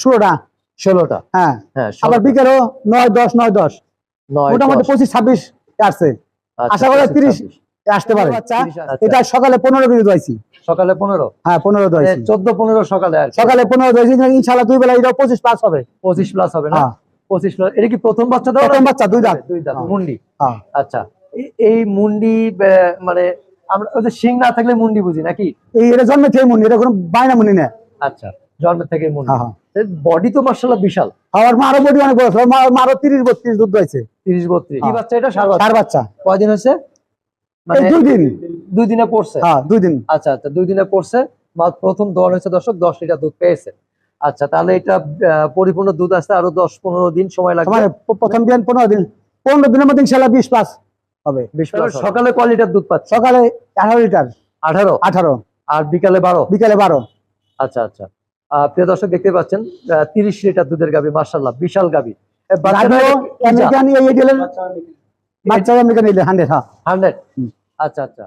ষোলোটা। ষোলোটা? হ্যাঁ। হ্যাঁ আবার। বিকেলও নয় দশ নয় দশ। মোটামুটি পঁচিশ ছাব্বিশ আসছে। আচ্ছা, আশা করি তিরিশ আসতে পারে। এটা সকালে পনেরো কেজি দোয়াইছি সকালে পনেরো? হ্যাঁ পনেরো দোয়াইছি চোদ্দ পনেরো সকালে সকালে পনেরো দোয়াইছি ইনশাল্লাহ দুই বেলা এটা পঁচিশ প্লাস হবে। পঁচিশ প্লাস হবে না? হ্যাঁ। পঁচিশ প্লাস এটা কি প্রথম বাচ্চা প্রথম বাচ্চা, দুই দাঁত। দুই দাঁত হ্যাঁ। মুন্ডি? হ্যাঁ। আচ্ছা। এই মুন্ডি মানে আমরা ওই যে শিং না থাকলে মুন্ডি বুঝি নাকি? এই এটা জন্মে থেকে মুনি এটা কোনো বায়না মুনি না। আচ্ছা জন্মের থেকে মুন্ডি। বডি তো মার্শাল্লাহ বিশাল। আমার মারও বডি অনেক বড় ছিল। মা- মারও তিরিশ বত্রিশ দুধ দোয়াইছে তিরিশ বত্রিশ। কি হ্যাঁ। বাচ্চা এটা? সার বাচ্চা। কয়দিন হয়েছে? মানে দুই দিন। দুই দিনে পড়ছে? হ্যাঁ দুই দিন। আচ্ছা আচ্ছা দুই দিনে পড়ছে। প্রথম হয়েছে দর্শক দশ লিটার দুধ পেয়েছে। আচ্ছা তাহলে এটা পরিপূর্ণ দুধ আসতে আরও দশ পনেরো দিন সময় লাগবে? মানে প্রথম দিন পনেরো দিন। পনেরো দিনের মধ্যে ইনশাল্লাহ বিশ প্লাস হবে। বিশ সকালে কয় লিটার দুধ পাচ্ছে? সকালে আঠারো লিটার। আঠারো? আঠারো। আর বিকালে বারো? বিকালে বারো। আচ্ছা আচ্ছা। প্রিয় দর্শক দেখতে পাচ্ছেন তিরিশ লিটার দুধের গাবি মার্শাল্লাহ বিশাল গাবি হ্যাঁ। আচ্ছা আচ্ছা।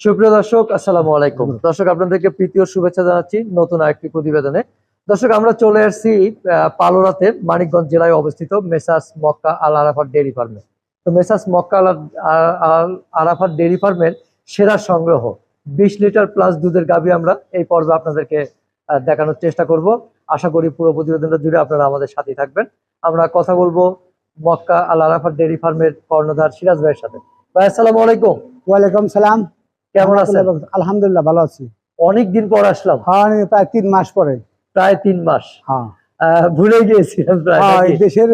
সুপ্রিয় দর্শক আসসালামু আলাইকুম। দর্শক আপনাদেরকে শুভেচ্ছা জানাচ্ছি নতুন আরেকটি প্রতিবেদনে। দর্শক আমরা চলে আসছি আহ, পালোরাতে মানিকগঞ্জ জেলায় অবস্থিত মেসাস মক্কা আল আরাফার ডেয়ারি ফার্মে। তো মেসাস মক্কা আল আরাফার ডেয়ারি ফার্মের সেরা সংগ্রহ বিশ লিটার প্লাস দুধের গাভি আমরা এই পর্বে আপনাদেরকে দেখানোর চেষ্টা করব। আশা করি পুরো প্রতিবেদনটা জুড়ে আপনারা আমাদের সাথে থাকবেন। আমরা কথা বলব মক্কা আল আরাফার ডেয়ারি ফার্মের কর্ণধার সিরাজ ভাইয়ের সাথে। ভাই আসসালামু আলাইকুম। ওয়ালাইকুম সালাম। কেমন আছেন? আলহামদুলিল্লাহ ভালো আছি। অনেক দিন পর আসলাম। হ্যাঁ প্রায় তিন মাস পরে। প্রায় তিন মাস। হ্যাঁ। ভুলে গিয়েছিলাম প্রায় হ্যাঁ, দেশের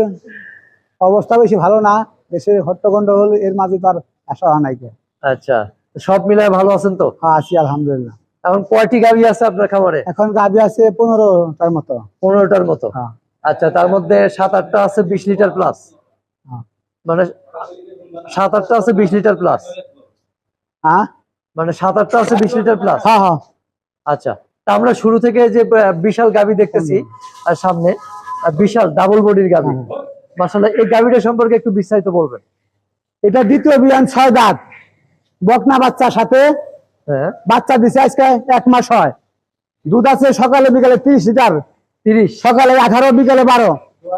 অবস্থা বেশি ভালো না। দেশের হট্টগন্ডগোল এর মাঝে তো আর আসা হয় নাই আচ্ছা। সব মিলায় ভালো আছেন তো? হ্যাঁ আছি আলহামদুলিল্লাহ। এখন কয়টি গাভি আছে আপনার খামারে? এখন গাভি আছে পনেরোটার মতো। পনেরোটার মতো? হ্যাঁ। আচ্ছা তার মধ্যে সাত আটটা আছে বিশ লিটার প্লাস হ্যাঁ। মানে সাত আটটা আছে বিশ লিটার প্লাস হ্যাঁ? মানে সাত আটটা আছে বিশ লিটার প্লাস হ্যাঁ হ্যাঁ। আচ্ছা তা আমরা শুরু থেকে যে বিশাল গাভি দেখতেছি আর সামনে বিশাল ডাবল বডির গাভি। মাসাল্লাহ এই গাভিটা সম্পর্কে একটু বিস্তারিত বলবেন। এটা দ্বিতীয় বিয়ান ছয় দাঁত। বকনা বাচ্চার সাথে হ্যাঁ। বাচ্চা দিছে আজকে এক মাস হয়। দুধ আছে সকালে বিকালে তিরিশ লিটার। তিরিশ? সকালে আঠারো বিকালে বারো।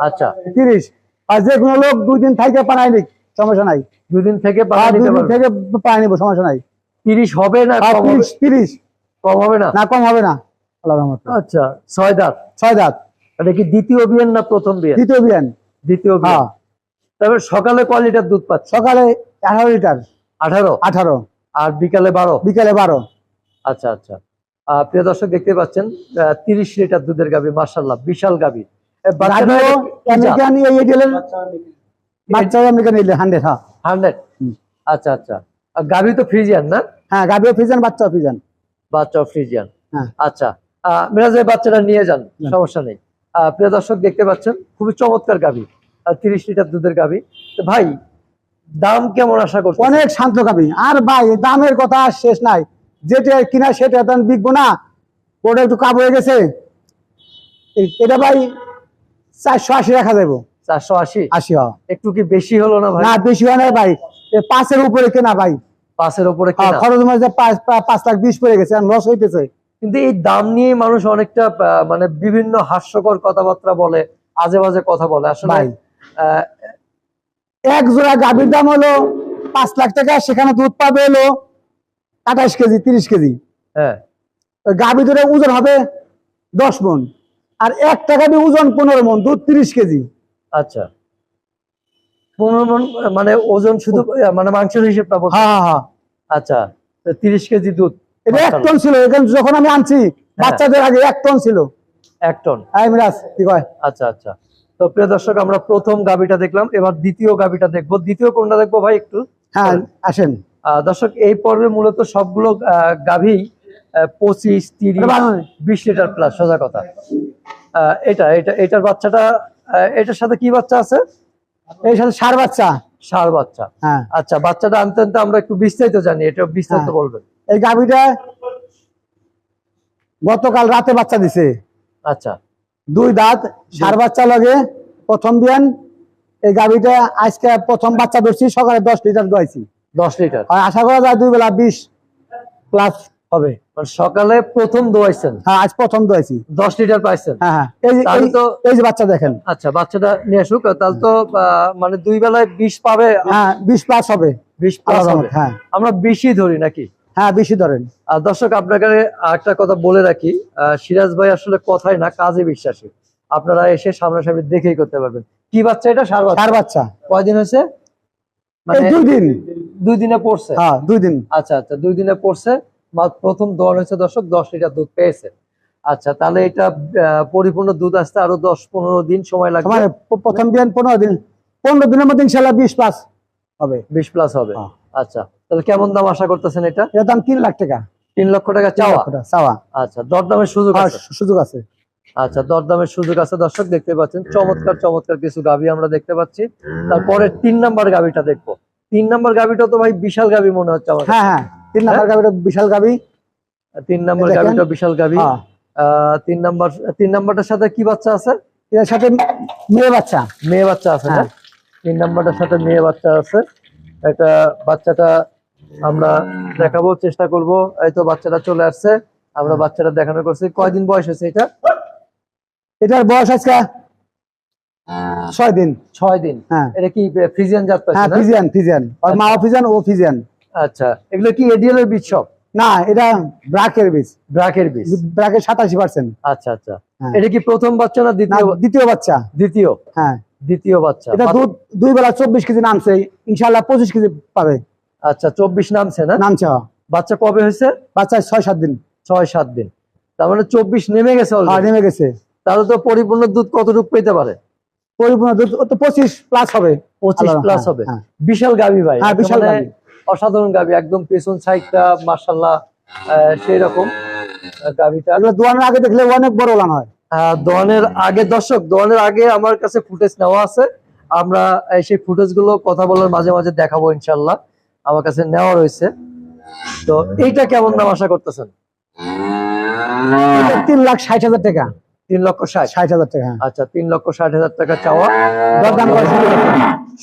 আচ্ছা। তিরিশ। আর যে কোনো লোক দুই দিন থেকে পানায় নিক সমস্যা নাই। দুদিন থেকে দুই দিন থেকে পানি নিবো সমস্যা নাই। তিরিশ হবে না তিরিশ কম হবে না? না কম হবে না। আচ্ছা ছয় দাঁত। ছয় দাঁত। এটা কি দ্বিতীয় বিয়ের না প্রথম বিয়ে দ্বিতীয় বিয়ান। দ্বিতীয় বিয়ে হ্যাঁ। তবে সকালে কয় লিটার দুধ পাচ্ছে? সকালে আঠারো লিটার। আঠারো? আঠারো। আর বিকালে বারো? বিকালে বারো। আচ্ছা আচ্ছা। আহ, প্রিয় দর্শক দেখতে পাচ্ছেন তিরিশ লিটার দুধের গাবি মার্শাল্লাহ বিশাল গাবি হান্ড্রেড হ্যাঁ। আচ্ছা আচ্ছা। তো ফ্রিজিয়ান না? হ্যাঁ বাচ্চাও ফিজান বাচ্চা ফ্রিজিয়ান। হ্যাঁ। আচ্ছা। আহ, মিরাজ ভাই বাচ্চাটা নিয়ে যান যান। সমস্যা নেই। প্রিয় দর্শক দেখতে পাচ্ছেন খুবই চমৎকার গাভি তিরিশ লিটার দুধের গাভি। তো ভাই দাম কেমন আশা করছেন অনেক শান্ত গাভি আর ভাই দামের কথা শেষ নাই। যেটা কিনা সেটা তো বিকবো না। ওটা একটু কাব হয়ে গেছে। এটা ভাই চারশো আশি রাখা যাব চারশো আশি? আশি হয়। একটু কি বেশি হলো না ভাই? না বেশি হয় না ভাই। পাঁচের উপরে কেনা ভাই। পাঁচের ওপরে হ্যাঁ, খরচ মাঝে পাঁচ লাখ বিশ পড়ে গেছে লস হইতেছে। কিন্তু এই দাম নিয়ে মানুষ অনেকটা মানে বিভিন্ন হাস্যকর কথাবার্তা বলে আজে বাজে কথা বলে। আসলে আহ, এক জোড়া গাভীর দাম হলো পাঁচ লাখ টাকা সেখানে দুধ পাবে হলো আঠাশ কেজি তিরিশ কেজি। হ্যাঁ। গাভী ধরে ওজন হবে দশ মন আর এক টাকা দিয়ে ওজন পনেরো মন দুধ তিরিশ কেজি। আচ্ছা। পনেরো মণ, মানে ওজন শুধু মানে মাংসের হিসেবটা বলছি। হ্যাঁ হ্যাঁ হ্যাঁ। আচ্ছা তিরিশ কেজি দুধ। এটা এক টন ছিল এখানে যখন আমি আনছি বাচ্চাদের আগে এক টন ছিল। এক টন। আচ্ছা আচ্ছা। তো প্রিয় দর্শক আমরা প্রথম গাবিটা দেখলাম এবার দ্বিতীয় গাবিটা দেখব। দ্বিতীয় কোনটা দেখব ভাই একটু? হ্যাঁ আসেন। দর্শক এই পর্বে মূলত সবগুলো গাভী পঁচিশ তিরিশ। বিশ লিটার প্লাস সোজা কথা। এটা এটা এটার বাচ্চাটা এটার সাথে কি বাচ্চা আছে? এই সাথে সার বাচ্চা। সার বাচ্চা। হ্যাঁ। আচ্ছা বাচ্চাটা আনতে আনতে আমরা একটু বিস্তারিত জানি এটা বিস্তারিত হ্যাঁ। বলবেন। এই গাভীটা গতকাল রাতে বাচ্চা দিছে। আচ্ছা। দুই দাঁত সার বাচ্চা লাগে। প্রথম বিয়ান এই গাভীটা আজকে প্রথম বাচ্চা ধরছি সকালে দশ লিটার দোয়াইছি দশ লিটার? আর আশা করা যায় দুই বেলা বিশ প্লাস হবে। মানে সকালে প্রথম দোয়াইছেন হ্যাঁ আজ প্রথম দোয়াইছি দশ লিটার পাইছেন? হ্যাঁ হ্যাঁ। এই যে তো- এই যে বাচ্চা দেখেন। আচ্ছা বাচ্চাটা নিয়ে আসুক তাহলে তো মানে দুই বেলায় বিষ পাবে? হ্যাঁ বিশ প্লাস হবে। বিষ প্লাস হবে? হ্যাঁ। আমরা বেশি ধরি নাকি? হ্যাঁ বেশি ধরেন। আর দর্শক আপনাকে একটা কথা বলে রাখি। সিরাজ ভাই আসলে কথাই না কাজে বিশ্বাসী। আপনারা এসে সামনাসামনি দেখেই করতে পারবেন। কি বাচ্চা এটা? সার বাচ্চা। চার বাচ্চা। কয়দিন হয়েছে? মানে দুই দিন। দুই দিনে পড়ছে? হ্যাঁ দুই দিন। আচ্ছা আচ্ছা দুই দিনে পড়ছে। প্রথম দোয়ান হয়েছে দর্শক দশ লিটার দুধ পেয়েছে। আচ্ছা তাহলে এটা পরিপূর্ণ দুধ আসতে আরও দশ পনেরো দিন সময় লাগবে? প্রথম দিন পনেরো দিন। পনেরো দিনের মধ্যে ইনশাল্লাহ বিশ প্লাস হবে। বিশ প্লাস হবে। হ্যাঁ। আচ্ছা। তাহলে কেমন দাম আশা করতেছেন এটা? এর দাম তিন লাখ টাকা। তিন লক্ষ টাকা চাওয়া? চাওয়া। আচ্ছা দরদামের সুযোগ আছে? সুযোগ আছে। আচ্ছা দরদামের সুযোগ আছে। দর্শক দেখতে পাচ্ছেন চমৎকার চমৎকার কিছু গাভি আমরা দেখতে পাচ্ছি। তারপরে তিন নাম্বার গাভিটা দেখব। তিন নাম্বার গাভিটা তো ভাই বিশাল গাভি মনে হচ্ছে আমার হ্যাঁ হ্যাঁ তিন নাম্বার গাবিটা বিশাল গাবি তিন নাম্বার। গাভিটা বিশাল গাভি। হ্যাঁ। তিন নাম্বার তিন নাম্বারটার সাথে কি বাচ্চা আছে? এর সাথে মেয়ে বাচ্চা। মেয়ে বাচ্চা আছে হ্যাঁ। তিন নাম্বারটার সাথে মেয়ে বাচ্চা আছে। একটা বাচ্চাটা আমরা দেখাবো চেষ্টা করব। এই তো বাচ্চাটা চলে আসছে। আমরা বাচ্চাটা দেখানো করছি। কয়দিন বয়স হয়েছে এটা? এটার বয়স আজকে ছয় দিন। ছয় দিন। হ্যাঁ। এটা কি ফ্রিজিয়ান জাত হ্যাঁ পাচ্ছে না ফিজিয়ান ফিজিয়ান আর মা ফিজিয়ান ও ফিজিয়ান আচ্ছা। এগুলো কি এডিএল এর বীজ সব? না এটা ব্রাকের বীজ। ব্রাকের বীজ। ব্রাকের সাতাশি পার্সেন্ট। আচ্ছা আচ্ছা। হ্যাঁ। এটা কি প্রথম বাচ্চা না না দ্বিতীয়? দ্বিতীয় বাচ্চা। দ্বিতীয়? হ্যাঁ। দ্বিতীয় বাচ্চা। এটা দুধ দুই বেলা চব্বিশ কেজি নামছে। ইনশাল্লাহ পঁচিশ কেজি পাবে। আচ্ছা চব্বিশ নামছে না? নামছে বাচ্চা কবে হয়েছে? বাচ্চা ছয় সাত দিন। ছয় সাত দিন। তার মানে চব্বিশ নেমে গেছে হ্যাঁ নেমে গেছে। তাহলে তো পরিপূর্ণ দুধ কতটুকু পেতে পারে? পরিপূর্ণ দুধ তো পঁচিশ প্লাস হবে। পঁচিশ প্লাস হবে। হ্যাঁ। বিশাল গাভি ভাই। হ্যাঁ, বিশাল অসাধারণ গাভি একদম পেছন সাইডটা মার্শাল্লাহ সেই রকম এগুলো দোয়ানোর আগে দেখলে অনেক বড় ওলান হয়। দোয়ানের আগে দর্শক দোয়ানের আগে আমার কাছে ফুটেজ নেওয়া আছে। আমরা সেই ফুটেজগুলো কথা বলার মাঝে মাঝে দেখাবো ইনশাল্লাহ আমার কাছে নেওয়া রয়েছে। তো এইটা কেমন দাম আশা করতেছেন? তিন লাখ ষাট হাজার টাকা। তিন লক্ষ ষাট। ষাট হাজার টাকা। হ্যাঁ। আচ্ছা তিন লক্ষ ষাট হাজার টাকা চাওয়া।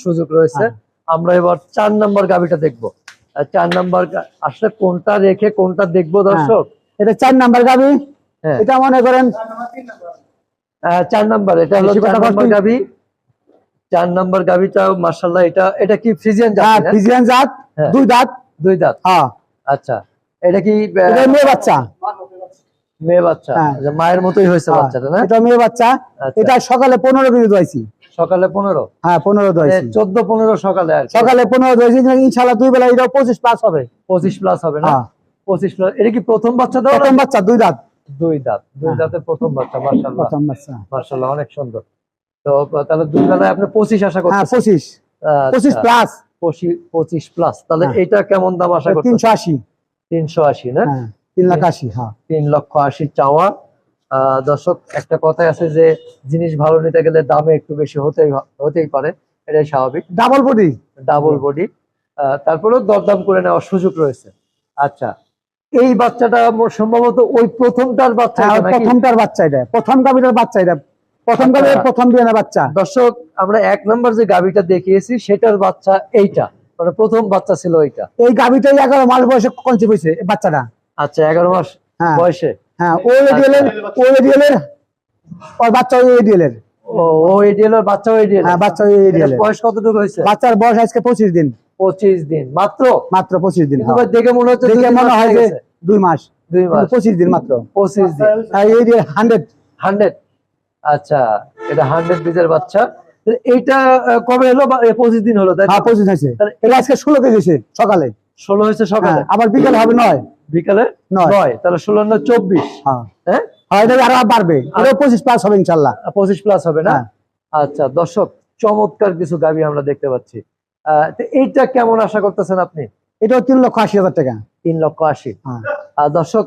সুযোগ রয়েছে। আমরা এবার চার নাম্বার গাভিটা দেখব। চার নাম্বার আসলে কোনটা রেখে কোনটা দেখব দর্শক? এটা চার নাম্বার গাবি। হ্যাঁ। এটা মনে করেন চার নাম্বার। এটা হলো বেশি চার নাম্বার বলছি। চার নাম্বার গাভিটা মার্শাল্লাহ এটা এটা কি ফ্রিজিয়ান হ্যাঁ জাত না? ফিজিয়ান জাত। হ্যাঁ। দুই দাঁত? দুই দাঁত। হ্যাঁ। আচ্ছা। এটা কি মেয়ে বাচ্চা। মেয়ে বাচ্চা। হ্যাঁ। আচ্ছা, মায়ের মতোই হয়েছে হ্যাঁ, বাচ্চাটা না? এটা মেয়ে বাচ্চা। আচ্ছা। এটা সকালে পনেরো কেজি দোয়াইছি সকালে পনেরো? হ্যাঁ পনেরো দোয়াইছি চোদ্দ পনেরো সকালে সকালে পনেরো দোয়াইছি ইনশাল্লাহ দুই বেলা এটা পঁচিশ প্লাস হবে। পঁচিশ প্লাস হবে না? হ্যাঁ। পঁচিশ প্লাস এটা কি প্রথম বাচ্চা দাও প্রথম বাচ্চা দুই দাঁত। দুই দাঁত। দুই হ্যাঁ। দাঁতের প্রথম বাচ্চা মার্শাল্লাহ প্রথম বাচ্চা। মার্শাল্লাহ অনেক সুন্দর। তো তাহলে দুই বেলায় আপনি পঁচিশ আশা হ্যাঁ করছেন পঁচিশ। পঁচিশ প্লাস পঁচিশ প্লাস তাহলে হ্যাঁ। এটা কেমন দাম আশা করছেন তিনশো আশি। তিনশো আশি না? হ্যাঁ তিন লাখ আশি হ্যাঁ। তিন লক্ষ আশি চাওয়া। দর্শক একটা কথাই আছে যে জিনিস ভালো নিতে গেলে দামে একটু বেশি হতেই হতেই পারে। এটাই স্বাভাবিক। ডাবল বডি ডাবল বডি তারপরেও দরদাম করে নেওয়ার সুযোগ রয়েছে। আচ্ছা এই বাচ্চাটা সম্ভবত ওই প্রথমটার বাচ্চা? প্রথমটার বাচ্চা এটা। প্রথম গাভিটার বাচ্চা এটা। প্রথম আচ্ছা। গাভিটার প্রথম বিয়ানের বাচ্চা? দর্শক আমরা এক নম্বর যে গাভিটা দেখিয়েছি সেটার বাচ্চা এইটা। মানে প্রথম বাচ্চা ছিল এইটা। এই গাভিটাই এগারো মাস বয়সে কনসিভ হয়েছে এই বাচ্চাটা। আচ্ছা এগারো মাস হ্যাঁ। বয়সে। হ্যাঁ ও এডিএল এর ও এডিএল এর ওর বাচ্চা ওই এডিএল এর। ও ও এডিএল এর বাচ্চা এডিএল হ্যাঁ বাচ্চা ওই এডিএল এর। বয়স কতটুকু হয়েছে? বাচ্চার বয়স আজকে পঁচিশ দিন। পঁচিশ দিন। মাত্র? মাত্র পঁচিশ দিন কিন্তু হ্যাঁ। দেখে মনে হচ্ছে দেখে মনে হয় যে গেছে। দুই মাস। দুই মাস। পঁচিশ দিন মাত্র। পঁচিশ দিন। হ্যাঁ এডিএল হান্ড্রেড হান্ড্রেড আচ্ছা এটা হান্ড্রেড বীজের বাচ্চা। এইটা কবে হলো বা পঁচিশ দিন হলো তাই হ্যাঁ পঁচিশ হয়েছে। এটা আজকে ষোলো কেজি সকালে। ষোলো হয়েছে সকালে? হ্যাঁ আবার বিকেলে হবে নয়। বিকালে? নয়। নয় তাহলে ষোলো না চব্বিশ। হ্যাঁ। হ্যাঁ? এটা আরও বাড়বে। এটা পঁচিশ প্লাস হবে ইনশাল্লাহ। পঁচিশ প্লাস হবে না? হ্যাঁ। আচ্ছা দর্শক চমৎকার কিছু গাবি আমরা দেখতে পাচ্ছি। এইটা কেমন আশা করতেছেন আপনি? এটাও তিন লক্ষ আশি হাজার টাকা। তিন লক্ষ আশি। আর দর্শক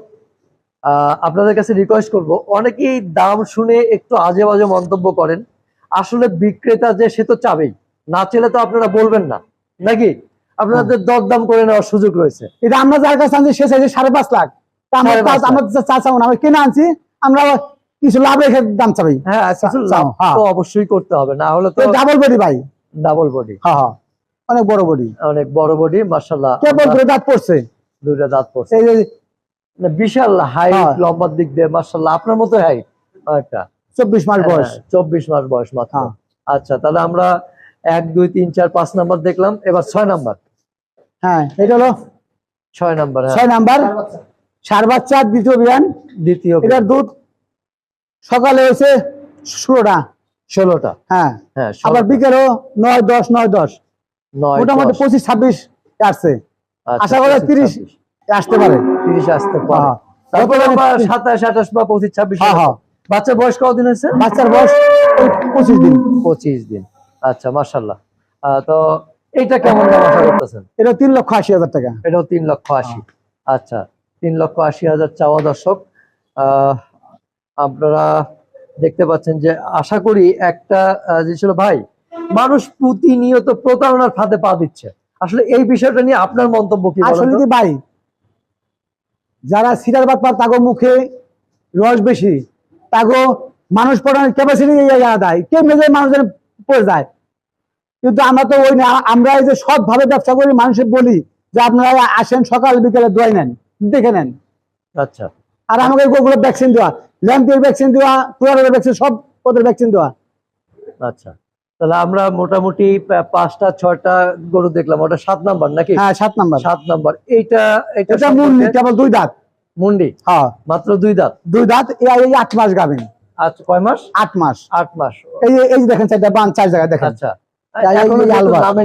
আপনাদের কাছে রিকোয়েস্ট করব। অনেকেই দাম শুনে একটু আজে বাজে মন্তব্য করেন। আসলে বিক্রেতা যে সে তো চাবেই। না চেলে তো আপনারা বলবেন না। নাকি? আপনাদের দরদাম করে নেওয়ার সুযোগ রয়েছে। এটা আমরা যার কাছে আনছি সে চাইছে সাড়ে পাঁচ লাখ। আমরা চা চাবো না আমরা কিনে আনছি আমরা কিছু লাভ রেখে দাম চাবি। হ্যাঁ হ্যাঁ। তো অবশ্যই করতে হবে। না হলে তো ডাবল বডি ভাই। ডাবল বডি হ্যাঁ হ্যাঁ। অনেক বড় বডি অনেক বড় বডি মার্শাল্লাহ কেবল করে দাঁত পড়ছে। দুইটা দাঁত পড়ছে। এই না, বিশাল হাইট হ্যাঁ। লম্বার দিক দিয়ে মার্শাল্লাহ আপনার মতো হাইট একটা চব্বিশ মাস বয়স। হ্যাঁ, চব্বিশ মাস বয়স মাত্র। হ্যাঁ। আচ্ছা তাহলে আমরা এক দুই তিন চার পাঁচ নাম্বার দেখলাম। এবার ছয় নাম্বার। হ্যাঁ এটা হলো ছয় নাম্বার হ্যাঁ। ছয় নাম্বার। সার বাচ্চা দ্বিতীয় বিয়ান। দ্বিতীয় এটার দুধ সকালে হয়েছে ষোলোটা। ষোলোটা। হ্যাঁ। হ্যাঁ আবার বিকেলও নয় দশ নয় দশ। নয় মোটামুটি পঁচিশ ছাব্বিশ আসছে। আচ্ছা, আশা করি 25, তিরিশ আসতে পারে। তিরিশ আসতে পারে। হ্যাঁ। তারপরে তারপরে আবার সাতাশ আঠাশ বা পঁচিশ ছাব্বিশ হ্যাঁ হ্যাঁ। বাচ্চার বয়স কতদিন হয়েছে? বাচ্চার বয়স পঁচিশ দিন। পঁচিশ দিন। আচ্ছা তো এইটা কেমন দাম আশা করতেছেন? এটা তিন লক্ষ আশি হাজার টাকা। এটাও তিন লক্ষ আশি। আচ্ছা তিন লক্ষ আশি হাজার চাওয়া দর্শক। আহ, আপনারা দেখতে পাচ্ছেন যে আশা করি একটা যে ছিল ভাই মানুষ প্রতিনিয়ত প্রতারণার ফাঁদে পা দিচ্ছে। আসলে এই বিষয়টা নিয়ে আপনার মন্তব্য কি আসলে কি ভাই যারা সিটার বাটপার তাগো মুখে রস বেশি তাগো মানুষ পড়ানোর ক্যাপাসিটি দেয়। কেমনে যে মানুষের পড়ে যায়। কিন্তু আমরা তো ওই না আমরা এই যে সৎ ভাবে ব্যবসা করি মানুষের বলি যে আপনারা আসেন সকাল বিকেলে দোয়াই নেন দেখে নেন। আচ্ছা। আর আমাকে ওগুলো ভ্যাকসিন দেওয়া ল্যাম্পের ভ্যাকসিন দেওয়া টুয়ারের ভ্যাকসিন সব ওদের ভ্যাকসিন দেওয়া। আচ্ছা। তাহলে আমরা মোটামুটি পাঁচটা ছয়টা গরু দেখলাম। ওটা সাত নাম্বার নাকি? হ্যাঁ সাত নাম্বার। সাত নাম্বার। এইটা এটা মুন্ডি কেবল দুই দাঁত। মুন্ডি? হ্যাঁ। মাত্র দুই দাঁত? দুই দাঁত এই আট মাস গাবেন আচ্ছা কয় মাস? আট মাস। আট মাস। এই এই দেখেন চারটা বান চার জায়গায় দেখেন। আচ্ছা।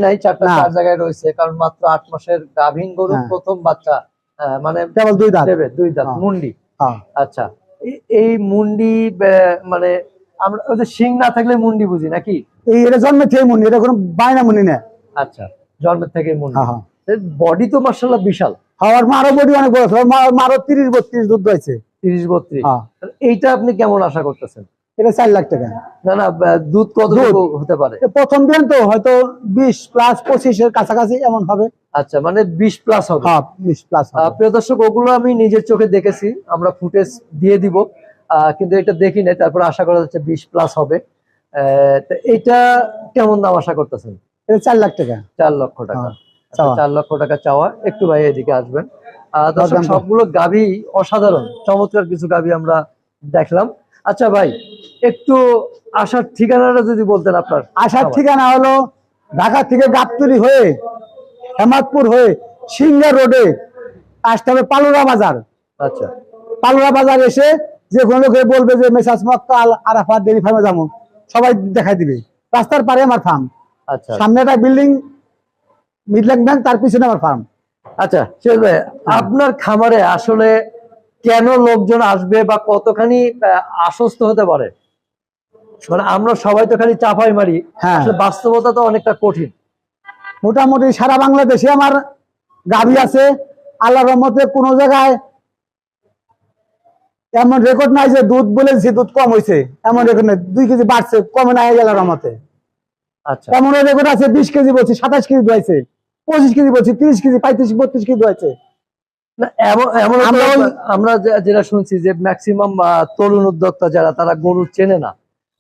নাই চারটা চার জায়গায় রয়েছে কারণ মাত্র আট মাসের গাভীন গরু হ্যাঁ। প্রথম বাচ্চা মানে কেবল দুই দাঁত। দেবে দুই দাঁত হ্যাঁ। মুন্ডি। হ্যাঁ। আচ্ছা। এই- মুন্ডি মানে আমরা ওই যে শিং না থাকলে মুন্ডি বুঝি নাকি? এই এটা জন্মে থেকে মুনি এটা কোনো বায়না মুনি না। আচ্ছা জন্মের থেকে হ্যাঁ হ্যাঁ। বডি তো মার্শাল্লাহ বিশাল। আমার মারও বডি অনেক বড় তিরিশ বত্রিশ দুধ হয়েছে তিরিশ বত্রিশ। হ্যাঁ। এইটা আপনি কেমন আশা করতেছেন? এটা চার লাখ টাকা। না না দুধ কত হতে পারে? প্রথম দিন তো হয়তো বিশ প্লাস পঁচিশের কাছাকাছি এমন হবে। আচ্ছা মানে বিশ প্লাস হবে। হ্যাঁ বিশ প্লাস প্রিয় দর্শক ওগুলো আমি নিজের চোখে দেখেছি আমরা ফুটেজ দিয়ে দিব। কিন্তু এটা দেখি নাই তারপরে আশা করা যাচ্ছে বিশ প্লাস হবে। এটা কেমন দাম আশা করতেছেন? চার লাখ টাকা। চার লক্ষ টাকা। হ্যাঁ, আচ্ছা। চার লক্ষ টাকা চাওয়া। একটু ভাই এদিকে আসবেন। দর্শক সবগুলো গাভী অসাধারণ। চমৎকার কিছু গাভী আমরা দেখলাম। আচ্ছা ভাই একটু আসার ঠিকানাটা যদি বলতেন আপনার। আসার ঠিকানা হলো ঢাকা থেকে গাবতলি হয়ে হেমাদপুর হয়ে সিঙ্গার রোডে আসতে হবে পালুরা বাজার। আচ্ছা। পালুরা বাজার এসে যে কোনো লোকে বলবে যে মেসাজ মক্কাল আরাফাত ডেরি ফার্মে যাব। সবাই দেখাই দিবে। রাস্তার পারে আমার ফার্ম আচ্ছা। সামনে একটা বিল্ডিং মিডল্যান্ড ব্যাংক তার পিছনে আমার ফার্ম আচ্ছা ভাই আপনার খামারে আসলে কেন লোকজন আসবে বা কতখানি আশ্বস্ত হতে পারে? মানে আমরা সবাই তো খালি চাপাই মারি। হ্যাঁ। আসলে বাস্তবতা তো অনেকটা কঠিন। মোটামুটি সারা বাংলাদেশে আমার গাড়ি আছে। আল্লাহর রহমতে কোনো জায়গায় এমন রেকর্ড নাই যে দুধ বলেছি দুধ কম হয়েছে এমন রেকর্ড নাই। দুই কেজি বাড়ছে কমে নাই আল্লাহর রহমতে। আচ্ছা। এমন রেকর্ড আছে বিশ কেজি বলছি সাতাশ কেজি দোয়াইছে পঁচিশ কেজি বলছি তিরিশ কেজি পঁয়ত্রিশ বত্রিশ কেজি দোয়াইছে আমরা যেটা শুনছি যে ম্যাক্সিমাম তরুণ উদ্যোক্তা যারা তারা গরু চেনে না।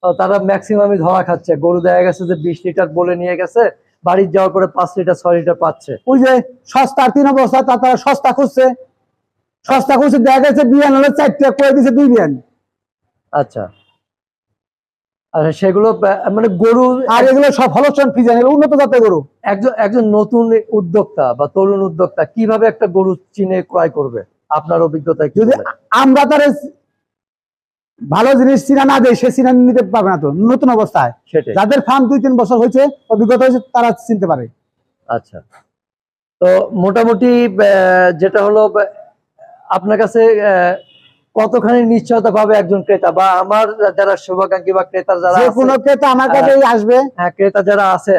তারা ম্যাক্সিমামই ধরা খাচ্ছে। গরু দেখা গেছে যে বিশ লিটার বলে নিয়ে গেছে। বাড়ি যাওয়ার পরে পাঁচ লিটার ছয় লিটার পাচ্ছে। ওই যে সস্তার তিন অবস্থা তারা সস্তা খুঁজছে। সস্তা খুঁজছে দেখা গেছে বিয়ান হলে চারটে করে দিছে দুই বিয়ান আচ্ছা আর সেগুলো মানে গরু আর এগুলো সব হলস্টন ফিজান এগুলো উন্নত জাতের গরু। একজন একজন নতুন উদ্যোক্তা বা তরুণ উদ্যোক্তা কীভাবে একটা গরু চিনে ক্রয় করবে? আপনার অভিজ্ঞতায় কি যদি আমরা তার ভালো জিনিস চিনা না দেয় সে চিনা নিতে পারবে না তো নতুন অবস্থায়। সেটাই। যাদের ফার্ম দুই তিন বছর হয়েছে অভিজ্ঞতা হয়েছে তারা চিনতে পারে। আচ্ছা। তো মোটামুটি যেটা হলো আপনার কাছে কতখানি নিশ্চয়তা পাবে একজন ক্রেতা? বা আমার যারা শুভাকাঙ্ক্ষী বা ক্রেতা যারা কোনো ক্রেতা আমার কাছেই আসবে। হ্যাঁ, ক্রেতা যারা আছে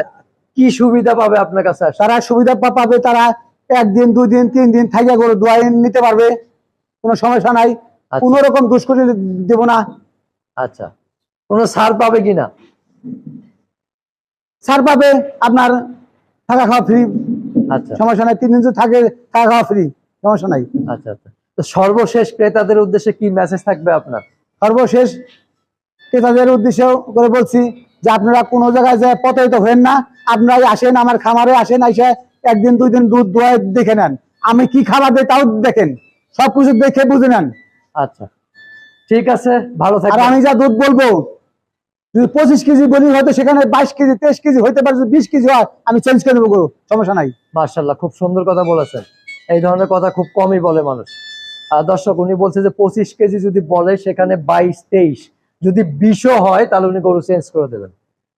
কি সুবিধা পাবে আপনার কাছে তারা সুবিধা পাবে তারা একদিন দুই দিন তিন দিন থাকিয়া গরু দোয়াই নিতে পারবে। কোনো সমস্যা নাই। আচ্ছা। কোন রকম দুষ্করি দেব না। আচ্ছা। কোনো ছাড় পাবে কিনা ছাড় পাবে আপনার থাকা খাওয়া ফ্রি আচ্ছা। সমস্যা নাই তিন দিন থাকে থাকা খাওয়া ফ্রি সমস্যা নাই। আচ্ছা আচ্ছা। সর্বশেষ ক্রেতাদের উদ্দেশ্যে কি মেসেজ থাকবে আপনার? সর্বশেষ ক্রেতাদের উদ্দেশ্য করে বলছি যে আপনারা কোনো জায়গায় যে প্রতারিত হবেন না আপনারা আসেন আমার খামারে আসেন এসে একদিন দুই দিন দুধ দোয়ায় দেখে নেন। আমি কি খাবার দিই তাও দেখেন সবকিছু দেখে বুঝে নেন। আচ্ছা ঠিক আছে ভালো আর আমি যা দুধ বলব যদি পঁচিশ কেজি বলি হয়তো সেখানে বাইশ কেজি তেইশ কেজি হইতে পারে যদি বিশ কেজি হয় আমি চেঞ্জ করে দেবো সমস্যা নাই। মার্শাল্লাহ খুব সুন্দর কথা বলেছেন। এই ধরনের কথা খুব কমই বলে মানুষ। দর্শক উনি বলছে যে পঁচিশ কেজি যদি বলে সেখানে বাইশ তেইশ। যদি বিশও হয় তাহলে উনি গরু চেঞ্জ করে দেবেন।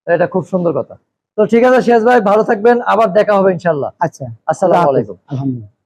এটা খুব সুন্দর কথা। তো ঠিক আছে শেষ ভাই ভালো থাকবেন। আবার দেখা হবে ইনশাল্লাহ আচ্ছা। আসসালাম আলাইকুম। আলহামদুলিল্লাহ।